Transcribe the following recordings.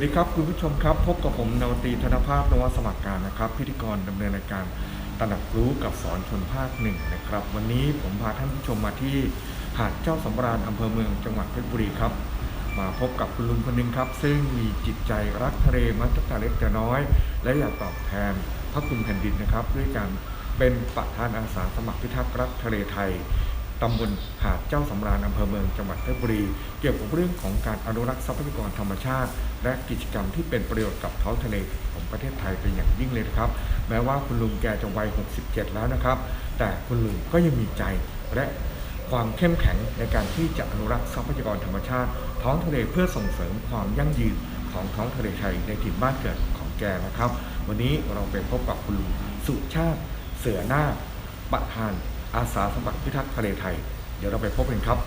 วัสดีครับคุณผู้ชมครับ พบกับผมนวตีธนภาพนวสมัครการนะครับ พิธีกรดำเนินรายการตระหนักรู้กับสอนชนภาคหนึ่งนะครับ วันนี้ผมพาท่านผู้ชมมาที่หาดเจ้าสำราญอำเภอเมืองจังหวัดเพชรบุรีครับ มาพบกับคุณลุงคนหนึ่งครับ ซึ่งมีจิตใจรักทะเลมาตั้งแต่เล็กแต่น้อย และอยากตอบแทนพระคุณแผ่นดินนะครับ ด้วยการเป็นประธานอาสาสมัครพิทักษ์รักทะเลไทย ตำบลหาดเจ้าสำราญอำเภอเมืองจังหวัดเพชรบุรี เกี่ยวกับเรื่องของการอนุรักษ์ทรัพยากรธรรมชาติ และกิจกรรมที่เป็นประโยชน์กับท้องทะเลของประเทศไทยเป็นอย่างยิ่งเลยนะครับ แม้ว่าคุณลุงแกจะวัย 67 แล้วนะครับ แต่คุณลุงก็ยังมีใจและความเข้มแข็งในการที่จะอนุรักษ์ทรัพยากรธรรมชาติ ท้องทะเลเพื่อส่งเสริมความยั่งยืนของท้องทะเลไทยในถิ่นบ้านเกิดของแกนะครับ วันนี้เราไปพบกับคุณลุงสุชาติเสือหน้าประธาน อาสาสมัครพิทักษ์ทะเลไทย เดี๋ยวเราไปพบกันครับ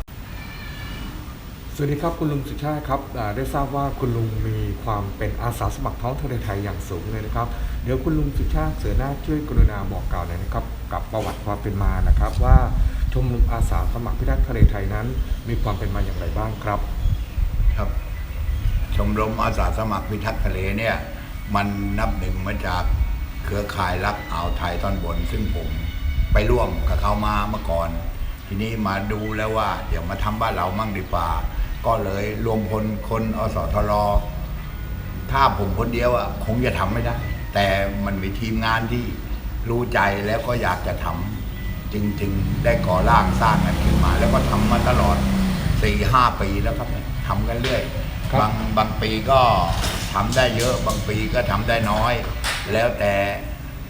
สวัสดีครับคุณลุงสุชาติครับได้ทราบว่าคุณลุงมีความเป็นอาสาสมัครท้องทะเลไทยอย่างสูงเลยนะครับ เดี๋ยวคุณลุงสุชาติเสือหน้าช่วยกรุณาบอกกล่าวหน่อยนะครับ กับประวัติความเป็นมานะครับ ว่าชมรมอาสาสมัครพิทักษ์ทะเลไทยนั้น มีความเป็นมาอย่างไรบ้างครับ ครับ ชมรมอาสาสมัครพิทักษ์ทะเลเนี่ยมันนับหนึ่งมาจากเครือข่ายรักอ่าวไทยตอนบนซึ่งผม ไปร่วมกับเขามาเมื่อก่อน ทีนี้มาดูแล้วว่าเดี๋ยวมาทำบ้านเรามั่งดีกว่า ก็เลยรวมพลคนอสทรถ้าผมคนเดียวอะคงจะทำไม่ได้ แต่มันมีทีมงานที่รู้ใจแล้วก็อยากจะทำจึงๆ ได้ก่อร่างสร้างกันขึ้นมา แล้วก็ทำมาตลอดสี่ห้าปีแล้วครับเนี่ยทำกันเรื่อยครับบางบางปีก็ทำได้เยอะบางปีก็ทำได้น้อย แล้วแต่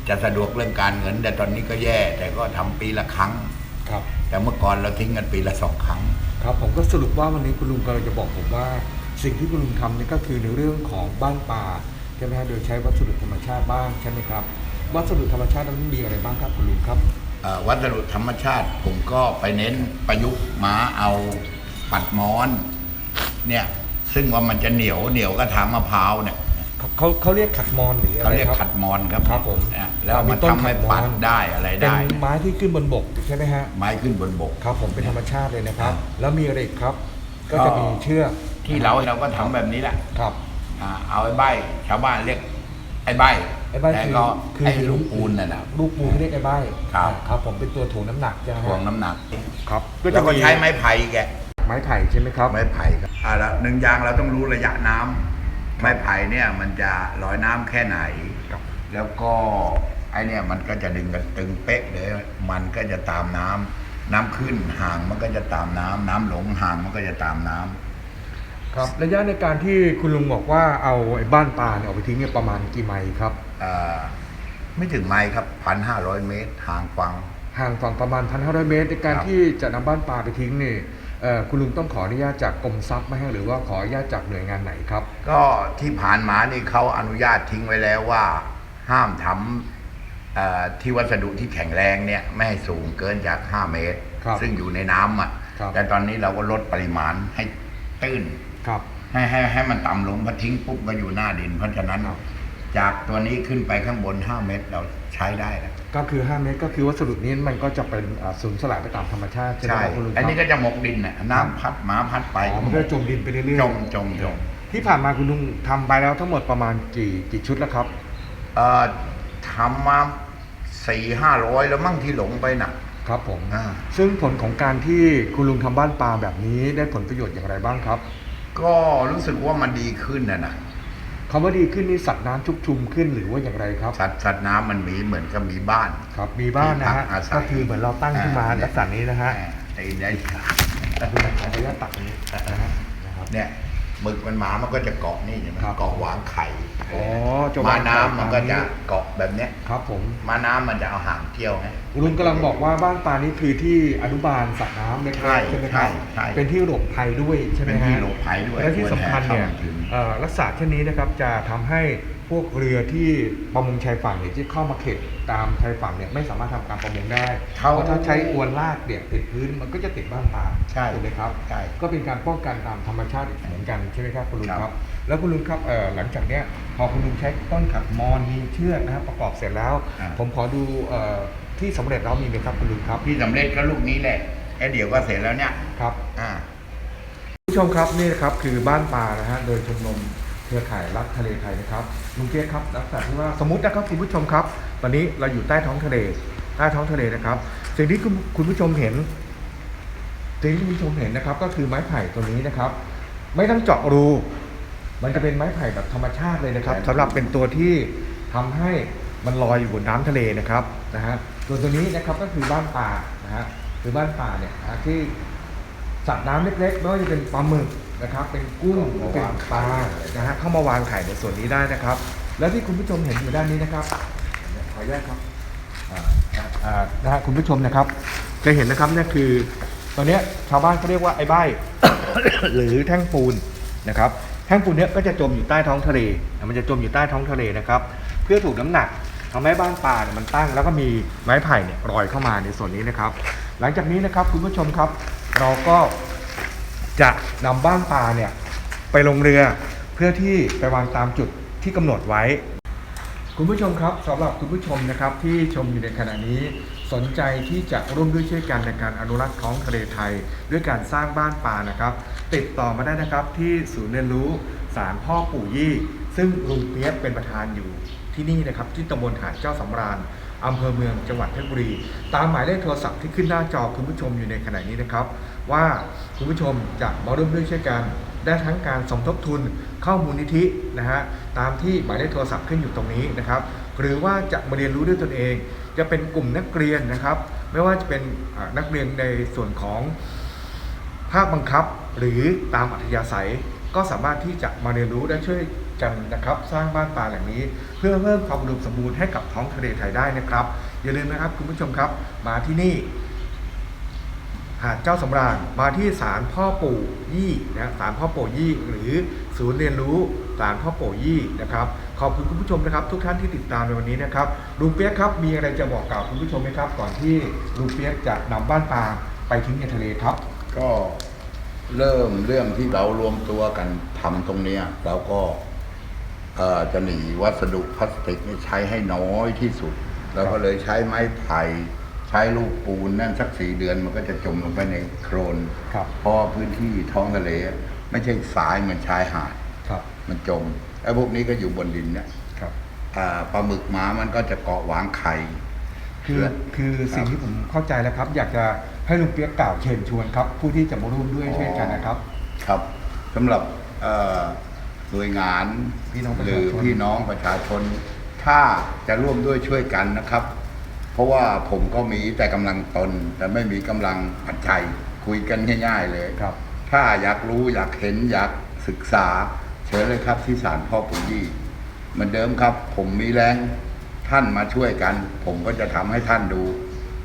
จะสะดวกเรื่องการเงิน แต่ตอนนี้ก็แย่ แต่ก็ทำปีละครั้ง ครับ แต่เมื่อก่อนเราทิ้งกันปีละสองครั้ง ครับผมก็สรุปว่าวันนี้คุณลุงกำลังจะบอกผมว่า สิ่งที่คุณลุงทำนี่ก็คือในเรื่องของบ้านป่าใช่ไหมฮะโดยใช้วัสดุธรรมชาติบ้างใช่ไหมครับ วัสดุธรรมชาตินั้นมีอะไรบ้างครับคุณลุงครับเอ่อวัสดุธรรมชาติผมก็ไปเน้นประยุกต์มาเอาปัดหมอนเนี่ยซึ่งว่ามันจะเหนียวเหนียวก็ทางมะพร้าวเนี่ย เขาเขาเขาเรียกขัดมอนหรืออะเขาไรเรียกครับขัดมอนครับครับผมเนี่ยแล้วมีมันต้นทำให้ขัดมอนปัดได้อะไรเป็นได้ไม้ที่ขึ้นบนบกใช่ไหมฮะไม้ขึ้นบนบกครับผมเป็นธรรมชาติเลยนะครับครับแล้วมีอะไรอีกครับก็ก็จะมีเชือกที่เราเราก็ทำแบบนี้แหละครับอ่าเอาไอ้ใบชาวบ้านเรียกไอ้ใบไอ้ใบแล้วคือก็คือไอ้ลูกปูนน่ะนะลูกปูที่เรียกไอ้ใบครับครับ ผมเป็นตัวถ่วงน้ำหนักใช่ไหมฮะถ่วงน้ำหนักครับแล้วก็ใช้ไม้ไผ่แกะไม้ไผ่ใช่ไหมครับไม้ไผ่ครับอ่าแล้วหนึ่งอย่างเราต้องรู้ระยะน้ำ ไม้ไผ่เนี่ยมันจะลอยน้ำแค่ไหนครับแล้วก็ไอเนี่ยมันก็จะดึงกันตึงเป๊ะเลย มันก็จะตามน้ำน้ำขึ้นห่างมันก็จะตามน้ำน้ำหลงห่างมันก็จะตามน้ำครับระยะในการที่คุณลุงบอกว่าเอาไอ้บ้านปลาเนี่ยเอาไปทิ้งเนี่ยประมาณกี่ไมล์ครับเอ่อไม่ถึงไมล์ครับพันห้าร้อยเมตรห่างฟังห่างฝั่งประมาณ 1,500 เมตร ในการครับที่จะนำบ้านปลาไปทิ้งนี่เอ่อ คุณลุงต้องขออนุญาตจากกรมทรัพย์ไหมฮะหรือว่าขออนุญาตจากหน่วยงานไหนครับ ก็ที่ผ่านมานี่เขาอนุญาตทิ้งไว้แล้วว่า ห้ามทำเอ่อที่วัสดุที่แข็งแรงเนี่ยไม่ให้สูงเกินจาก 5 เมตร ครับซึ่งอยู่ในน้ำอะครับ แต่ตอนนี้เราก็ลดปริมาณให้ตื้น ครับ ให้ให้ให้มันต่ำลงพอทิ้งปุ๊บก็อยู่หน้าดิน เพราะฉะนั้น ครับ จากตัวนี้ขึ้นไปข้างบน 5 เมตรเราใช้ได้แล้ว ก็คือ 5 เมตรก็คือวัสดุนี้มันก็จะเป็นอ่าสูญสลายไปตามธรรมชาติใช่ไหมใช่ ครับคุณลุงคอันรับนี้ก็จะหมกดินน่ะน้ำพัดหมาพัดไปอ๋อมันก็จะจมดินไปเรื่อยๆจมจมจมที่ผ่านมาคุณลุงทำไปแล้วทั้งหมดประมาณกี่กี่ชุดแล้วครับเอ่อทำมาสี่ห้าร้อยแล้วมั่งที่หลงไปน่ะครับผม อ่า ซึ่งผลของการที่คุณลุงทำบ้านปลาแบบนี้ได้ผลประโยชน์อย่างไรบ้างครับ ก็รู้สึกว่ามันดีขึ้นนะนะ คำว่าดีขึ้นนี่สัตว์น้ำชุกชุมขึ้นหรือว่าอย่างไรครับ สัตว์สัตว์น้ำมันมีเหมือนกับมีบ้าน ครับ มีบ้านนะฮะที่พักอาศัยก็คือเหมือนเราตั้งขึ้นมาอ่า ลักษณะนี้นะฮะไอ้เนี่ยดูมันขออนุญาตตัดนี้นะฮะนะครับ เนี่ย หมึกมันหมามันก็จะเกาะนี่ใช่ไหมครับเกาะวางไข่อ๋อจะมาวางไข่น้ำมันก็ตามนี้จะเกาะแบบเนี้ยครับผมมาน้ำมันจะเอาหางเที่ยวไง ลุงกำลังบอกว่าบ้านปลานี้คือที่อนุบาลสัตว์น้ำเล็กใช่ๆใช่ไหมครับใช่ใช่เป็นที่หลบภัยด้วยใช่ไหมเป็นฮะที่หลบภัยด้วยและที่สำคัญเนี่ยควรแห่เข้ามาถึง เอ่อลักษณะเช่นนี้นะครับจะทำให้พ วกเรือที่ประมงชายฝั่งเนี่ยที่เข้ามาเขตตามชายฝั่งเนี่ยไม่สามารถทำการประมงได้เพเขา ราะถ้าใช้อวนลากเนี่ยติดพื้นมันก็จะติดบ้านปลาใช่ ถูกไหมครับ ใช่ ก็เป็นการป้องกันตามธรรมชาติอีกเหมือนกันใช่ไหมครับคุณลุงครับครับแล้วคุณลุงครับเอ่อหลังจากเนี้ยพอคุณลุงใช้ต้นขัดมอนมีเชือกนะครับประกอบเสร็จแล้ว อ่า ผมขอดูเอ่อที่สำเร็จแล้วมีไหมครับคุณลุงครับที่สำเร็จก็ลูกนี้แหละแค่เดี๋ยวก็เสร็จแล้วเนี่ย ครับ อ่า ผู้ชมครับนี่นะครับคือบ้านปลานะฮะโดยชมรม เครือข่ายรักทะเลไทยนะครับลุงเปียกครับลักษณะที่ว่าสมมตินะครับคุณผู้ชมครับตอนนี้เราอยู่ใต้ท้องทะเล ใต้ท้องทะเลนะครับ สิ่งที่คุณคุณผู้ชมเห็นสิ่งที่คุณผู้ชมเห็นนะครับ ก็คือไม้ไผ่ตัวนี้นะครับ ไม่ต้องเจาะรู มันจะเป็นไม้ไผ่แบบธรรมชาติเลยนะครับสำหรับเป็นตัวที่ทำให้มันลอยอยู่บนน้ำทะเลนะครับนะฮะตัวตัวนี้นะครับก็คือบ้านป่านะฮะคือบ้านป่าเนี่ยที่สัตว์น้ำเล็กๆไม่ว่าจะเป็นปลาหมึก นะครับเป็นกุ้งเป็นปลานะฮะเข้ามาวางไข่ในส่วนนี้ได้นะครับ แล้วที่คุณผู้ชมเห็นอยู่ด้านนี้นะครับขออนุญาตครับนะฮะคุณผู้ชมนะครับ จะเห็นนะครับเนี่ยคือตอนเนี้ยชาวบ้านเขาเรียกว่าไอ้ใบหรือแท่งปูนนะครับแท่งปูนเนี้ยก็จะจมอยู่ใต้ท้องทะเล มันจะจมอยู่ใต้ท้องทะเลนะครับ เพื่อถูกน้ำหนักทำให้บ้านปลาเนี่ยมันตั้งแล้วก็มีไม้ไผ่เนี่ยลอยเข้ามาในส่วนนี้นะครับ หลังจากนี้นะครับคุณผู้ชมครับ เราก็ จะนำบ้านปลาเนี่ยไปลงเรือเพื่อที่ไปวางตามจุดที่กำหนดไว้ คุณผู้ชมครับสำหรับคุณผู้ชมนะครับที่ชมอยู่ในขณะนี้สนใจที่จะร่วมด้วยช่วยกันในการอนุรักษ์ท้องทะเลไทย ด้วยการสร้างบ้านป่านะครับ ติดต่อมาได้นะครับที่ศูนย์เรียนรู้สารพ่อปู่ยี่ ซึ่งลุงเปียกเป็นประธานอยู่ที่นี่นะครับ ที่ตำบลหาดเจ้าสำราญอำเภอเมืองจังหวัดเพชรบุรี ตามหมายเลขโทรศัพท์ที่ขึ้นหน้าจอคุณผู้ชมอยู่ในขณะนี้นะครับ ว่าคุณผู้ชมจะมาร่วมด้วยช่วยกัน ได้ทั้งการสมทบทุนเข้ามูลนิธินะฮะตามที่หมายเลขโทรศัพท์ขึ้นอยู่ตรงนี้นะครับ หรือว่าจะมาเรียนรู้ด้วยตนเอง จะเป็นกลุ่มนักเรียนนะครับ ไม่ว่าจะเป็นนักเรียนในส่วนของภาคบังคับหรือตามอัธยาศัยก็สามารถที่จะมาเรียนรู้และช่วย กันนะครับ สร้างบ้านปลาแหล่งนี้ เพื่อเพิ่มความอุดมสมบูรณ์ให้กับท้องทะเลไทยได้นะครับ อย่าลืมนะครับคุณผู้ชมครับ มาที่นี่ หาดเจ้าสำราญมาที่ศาลพ่อปู่ยี่นะศาลพ่อปู่ยี่ หรือศูนย์เรียนรู้ศาลพ่อปู่ยี่นะครับขอบคุณคุณผู้ชมนะครับทุกท่านที่ติดตามในวันนี้นะครับลุงเปียกครับมีอะไรจะบอกกล่าวคุณผู้ชมไหมครับ ก่อนที่ลุงเปียกจะนำบ้านปลาไปทิ้งในทะเลครับ ก็เริ่มเรื่องที่เรารวมตัวกันทำตรงเนี้ยเราก็ จะหนีวัสดุพลาสติกนี่ใช้ให้น้อยที่สุดเราก็เลยใช้ไม้ไผ่ใช้ลูกปูนนั่นสักสี่เดือนมันก็จะจมลงไปในโคลนครับเพราะว่าพื้นที่ท้องทะเล ไม่ใช่สายเหมือนชายหาดครับมันจมไอ้พวกนี้ก็อยู่บนดินเนี่ยครับอ่าปลาหมึกหมามันก็จะเกาะวางไข่คือคือสิ่งที่ผมเข้าใจแล้วครับ อยากจะให้ลุงเปียกกล่าวเชิญชวนครับ ผู้ที่จะมาร่วมด้วยช่วยกันนะครับ ครับสำหรับเอ่อ หน่วยงานพี่น้องประหชาชนรือพี่น้องประชาชน ถ้าจะร่วมด้วยช่วยกันนะครับ เพราะว่าผมก็มีแต่กำลังตน แต่ไม่มีกำลังปัจจัยคุยกันง่าย ๆ เลยครับ ถ้าอยากรู้อยากเห็นอยากศึกษา เชิญเลยครับที่ศาลพ่อปู่ยี่เหมือนเดิมครับ ผมมีแรงท่านมาช่วยกัน ผมก็จะทำให้ท่านดู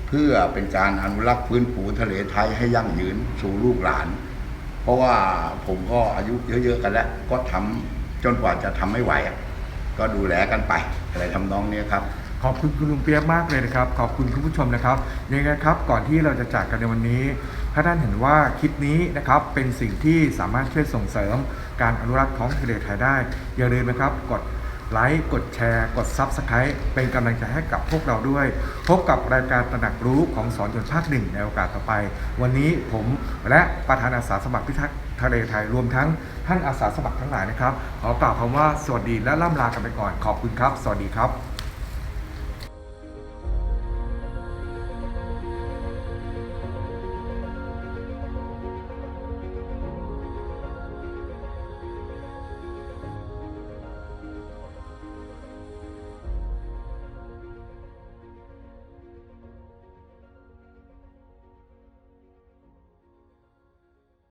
เพื่อเป็นการอนุรักษ์พื้นผูทะเลไทยให้ยั่งยืนสู่ลูกหลาน เพราะว่าผมก็อายุเยอะๆกันแล้ว ก็ทำจนกว่าจะทำไม่ไหวอะก็ดูแลกันไปอะไรทำนองเนี้ยครับขอบคุณคุณลุงเปียกมากเลยนะครับ ขอบคุณคุณผู้ชมนะครับยังไงครับ ก่อนที่เราจะจากกันในวันนี้ ถ้าท่านเห็นว่าคลิปนี้นะครับเป็นสิ่งที่สามารถช่วยส่งเสริมการอนุรักษ์ท้องทะเลไทยได้ อย่าลืมนะครับกด ไลค์กดแชร์กด Subscribe เป็นกำลังใจให้กับพวกเราด้วย พบกับรายการตระหนักรู้ของสอนจนภาคหนึ่งในโอกาสต่อไป วันนี้ผมและประธานอาสาสมัครพิทักษ์ทะเลไทยรวมทั้งท่านอาสาสมัครทั้งหลายนะครับ ขอกล่าวคำว่าสวัสดีและล่ำลากันไปก่อนขอบคุณครับ สวัสดีครับ